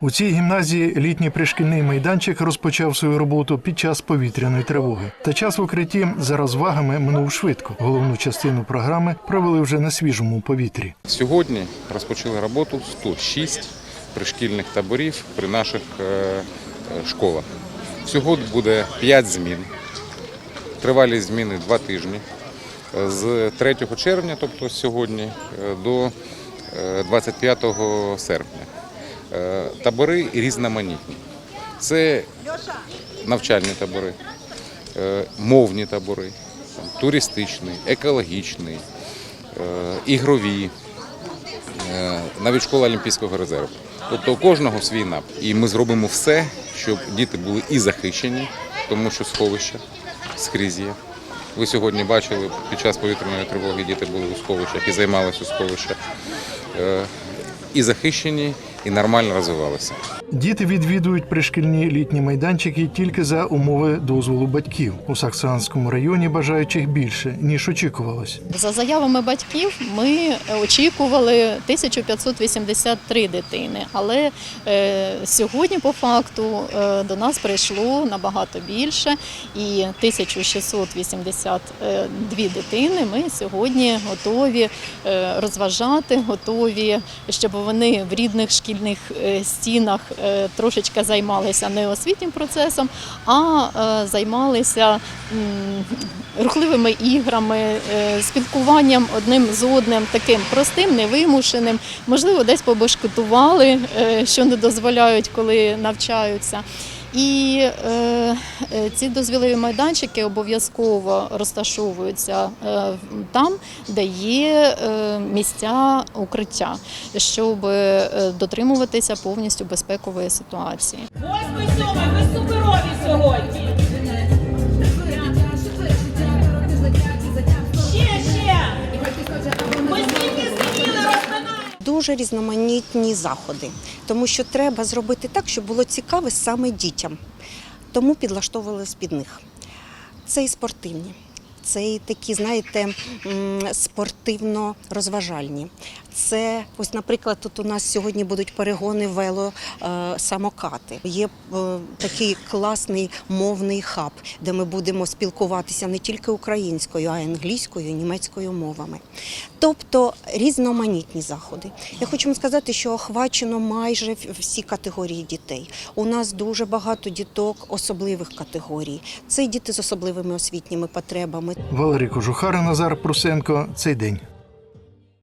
У цій гімназії літній пришкільний майданчик розпочав свою роботу під час повітряної тривоги. Та час в укритті за розвагами минув швидко. Головну частину програми провели вже на свіжому повітрі. Сьогодні розпочали роботу 106 пришкільних таборів при наших е, е, школах. Всього буде 5 змін. Тривалість зміни 2 тижні. З 3 червня, тобто сьогодні, е, до е, 25 серпня. Е, Табори різноманітні. Це навчальні табори, е, мовні табори, там, туристичний, екологічний, е, ігрові, навіть школа Олімпійського резерву. Тобто у кожного свій напрям. І ми зробимо все, щоб діти були і захищені, тому що сховища скрізь є. Ви сьогодні бачили, під час повітряної тривоги діти були у сховищах і займалися у сховищах. І захищені, і нормально розвивалися. Діти відвідують пришкільні літні майданчики тільки за умови дозволу батьків. У Саксанському районі бажаючих більше ніж очікувалось. За заявами батьків ми очікували 1583 дитини, але е, сьогодні по факту е, до нас прийшло набагато більше, і 1682 дитини ми сьогодні готові е, розважати, готові, щоб вони в рідних шкільних е, стінах е, трошечки займалися не освітнім процесом, а е, займалися рухливими іграми, спілкуванням одним з одним, таким простим, невимушеним. Можливо, десь побешкетували, е, що не дозволяють, коли навчаються. І е, е, ці дозвіливі майданчики обов'язково розташовуються е, там, де є місця укриття, щоб дотримуватися повністю безпекової ситуації. Восьмий, сьомий, ви суперові сьогодні. Дуже різноманітні заходи, тому що треба зробити так, щоб було цікаве саме дітям. Тому підлаштовували під них. Це і спортивні, це і такі, знаєте, спортивно-розважальні. Це, ось, наприклад, тут у нас сьогодні будуть перегони вело е. Є е, такий класний мовний хаб, де ми будемо спілкуватися не тільки українською, а й англійською, німецькою мовами. Тобто різноманітні заходи. Я хочу вам сказати, що охвачено майже всі категорії дітей. У нас дуже багато діток особливих категорій. Це діти з особливими освітніми потребами, Валерій Кожухар, Назар Прусенко. Цей день.